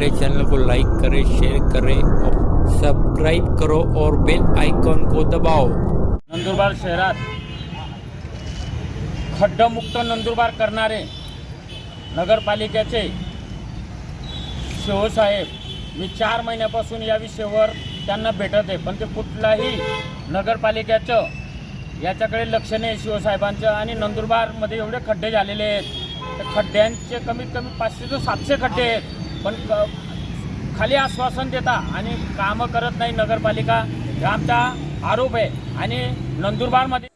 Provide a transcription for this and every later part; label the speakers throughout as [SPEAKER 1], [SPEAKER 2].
[SPEAKER 1] हमारे चैनल को लाइक करें शेयर करें और सब्सक्राइब करो और बेल आइकॉन को दबाओ।
[SPEAKER 2] नंदुरबार शहरात खड्डमुक्त नंदुरबार करणारे नगरपालिकेचे शिवसाहेब मी चार महिन्यापासून या विषयावर त्यांना भेटत आहे पण ते कुठलाही नगरपालिकेचं याच्याकडे लक्ष नाही शिवसाहेबांचं आणि नंदुरबारमध्ये एवढे खड्डे झालेले आहेत. तर खड्ड्यांचे कमीत कमी पाचशे ते सातशे खड्डे आहेत. पण खाली आश्वासन देता आणि कामं करत नाही नगरपालिका आमचा आरोप आहे आणि नंदुरबारमध्ये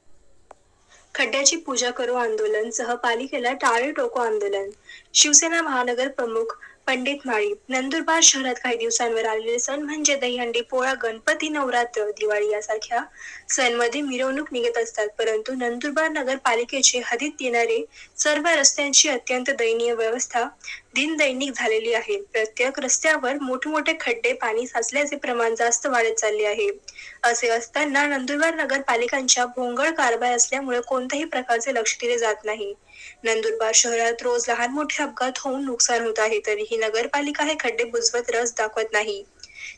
[SPEAKER 3] खड्ड्याची पूजा करो आंदोलन सह पालिकेला टाळे टोको आंदोलन. शिवसेना महानगर प्रमुख पंडित माळी नंदुरबार शहरात काही दिवसांवर आलेले सण म्हणजे दहीहंडी पोळा गणपती नवरात्र दिवाळी यासारख्या सणमध्ये मिरवणूक निघत असतात. परंतु नंदुरबार नगरपालिकेचे हदीत येणारे सर्व रस्त्यांची अत्यंत दयनीय व्यवस्था दिनदैनिक झालेली आहे. प्रत्येक रस्त्यावर मोठमोठे खड्डे पाणी साचल्याचे प्रमाण जास्त वाढत चालले आहे. असे असताना नंदुरबार नगरपालिकांच्या भोंगळ कारभार असल्यामुळे कोणत्याही प्रकारचे लक्ष दिले जात नाही. नंदुरबार शहरात रोज लहान मोठे अपघात होऊन नुकसान होत आहे. तरीही नगरपालिका हे खड्डे बुजवत रस दाखवत नाही.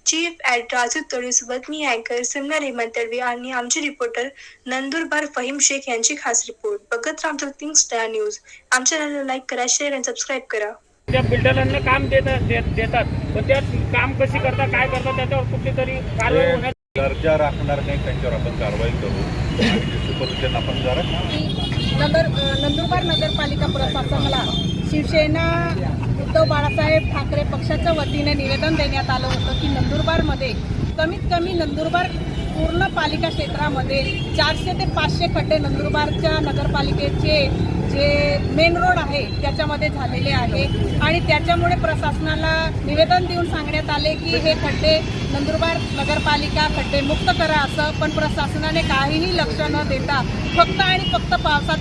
[SPEAKER 3] चीफ ऍड राजू तळीसोबत मी अँकर सिमना रेमान तडवी आणि आमचे रिपोर्टर नंदुरबार फहीम शेख यांची खास रिपोर्ट बघत राहा थिंग स्टार न्यूज आमच्या चॅनलला लाईक करा शेअर आणि सबस्क्राईब करा.
[SPEAKER 2] त्या बिल्डरांना काम देतात देत- देतात पण त्या काम कशी करतात काय करतात त्याच्यावर कुठली तरी कारवाई होण्यात
[SPEAKER 4] दर्जा राखणार नाही त्यांच्यावर आपण कारवाई करू. सुपरविजन आपण जरा
[SPEAKER 5] नगर नंदुरबार नगरपालिका प्रशासनाला शिवसेना उद्धव बाळासाहेब ठाकरे पक्षाच्या वतीने निवेदन देण्यात आलं होतं की नंदुरबारमध्ये कमीत कमी नंदुरबार पूर्ण पालिका क्षेत्रामध्ये चारशे ते पाचशे खड्डे नंदुरबारच्या नगरपालिकेचे जे मेन रोड आहे त्याच्यामध्ये झालेले आहे. आणि त्याच्यामुळे प्रशासनाला निवेदन देऊन सांगण्यात आले की हे खड्डे नंदुरबार नगरपालिका खड्डे मुक्त करा असं पण प्रशासनाने काहीही लक्ष न देता फक्त आणि फक्त पावसाच्या